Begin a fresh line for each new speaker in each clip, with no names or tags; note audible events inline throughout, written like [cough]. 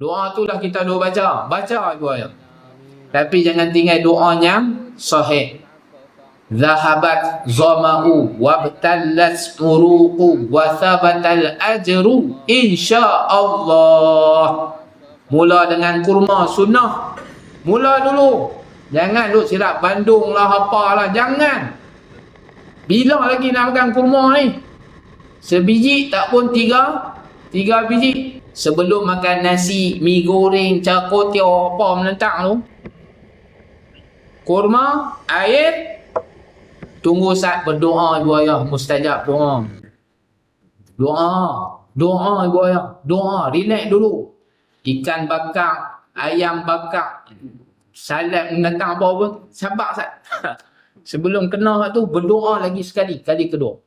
Doa tu lah kita duk baca. Baca ibu ayah. Tapi jangan tinggal doa yang sahih. Zahabat zama'u wabtallat uruqu wa thabatal ajru insyaallah. Mula dengan kurma sunnah. Mula dulu. Jangan duk silap Bandung lah apalah. Jangan. Bila lagi nak makan kurma ni? Sebiji tak pun tiga. Tiga biji. Sebelum makan nasi, mi goreng, cakotiao, apa menentang tu. Kurma, air. Tunggu saat berdoa ibu ayah. Mustajab doa. Doa. Doa ibu ayah. Doa. Relax dulu. Ikan bakar. Ayam bakar. Salad menentang apa pun. Sabar sat. [laughs] Sebelum kena tu berdoa lagi sekali. Kali kedua.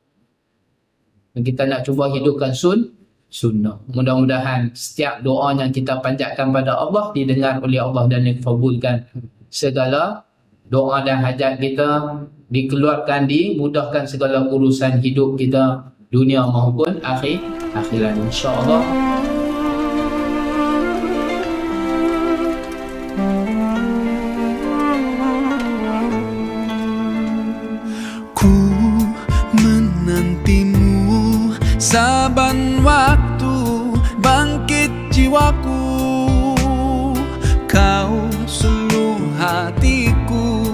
Kita nak cuba hidupkan sun. Sunnah. Mudah-mudahan setiap doa yang kita panjatkan pada Allah didengar oleh Allah dan dikabulkan. Segala doa dan hajat kita dikeluarkan dimudahkan segala urusan hidup kita dunia maupun akhir akhirat insya-Allah.
Jiwaku. Kau suluh hatiku.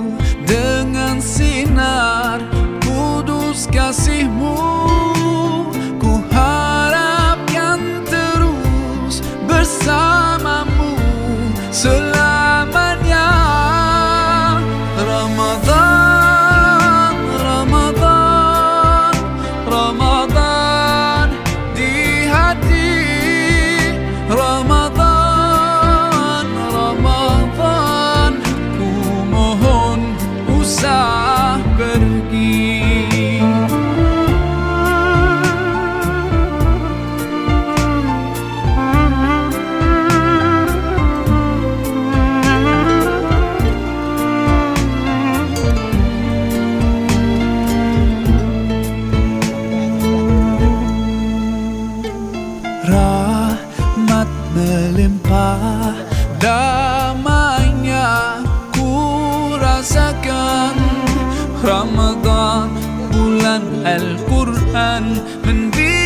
Dengan sinar kudus kasihmu melimpah Damainya ku rasakan Ramadan bulan Al-Quran Mendidik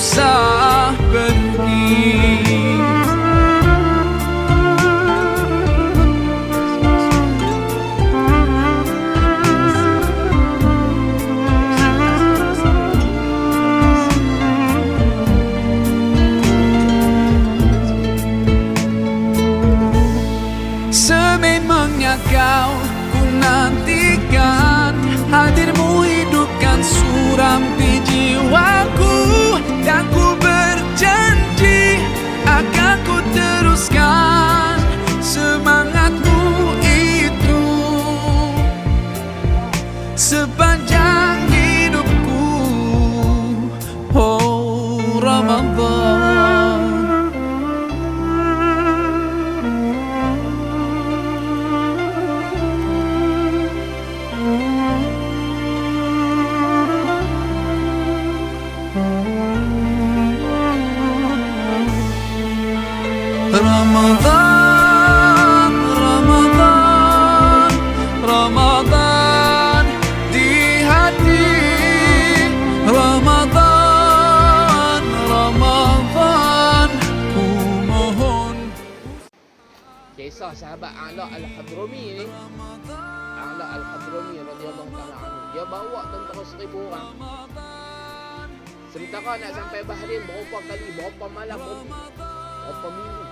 xa gần đi Sớm em mang nhà cao Sepanjang hidupku. Oh Ramadan. Ramadan,
Kisah sahabat A'la Al-Hadrami ni. A'la Al-Hadrami radhiyallahu taala. Dia bawa tentera seribu orang. Sementara nak sampai Bahrain berapa kali, berapa malam berhenti. Berapa minggu.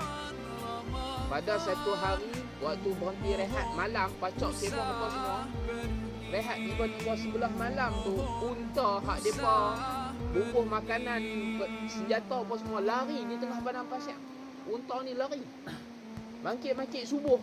Pada satu hari, waktu berhenti rehat malam, pacak kemah apa semua. Rehat tiba-tiba sebelah malam tu, unta hak depa bubuh makanan, senjata apa semua lari di tengah padang pasir. Unta ni lari. Bangkit-bangkit subuh